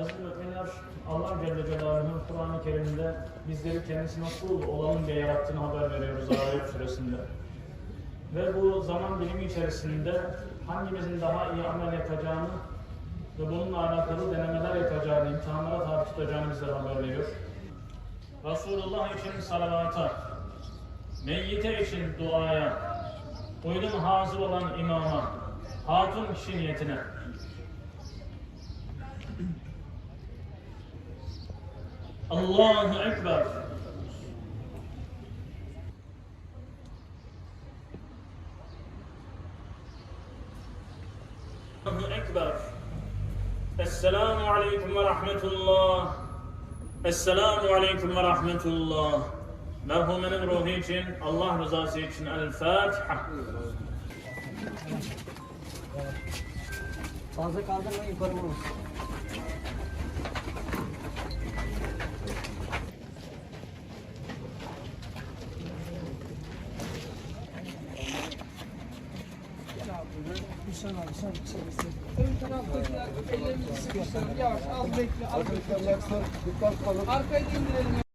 Aziz müminler, Allah Celle Celaluhu'nun Kur'an-ı Kerim'de bizleri kendisi nasıl olalım diye yarattığını haber veriyoruz Araf suresinde. Ve bu zaman dilimi içerisinde hangimizin daha iyi amel yapacağını ve bununla alakalı denemeler yapacağını, imtihanlara tabi tutacağını bizlere haber veriyor. Resulullah için salavata, meyyite için duaya, uydum hazır olan imama, hatun kişi niyetine, الله أكبر. الله أكبر. السلام عليكم ورحمة الله. السلام عليكم ورحمة الله. له من روحيك الله رزاسيك الفاتحة. Sen abi sen sen. Ön taraftakiler ellerimizi sıkıştırın. Yavaş az bekle az bekle. Arkayı da indirelim.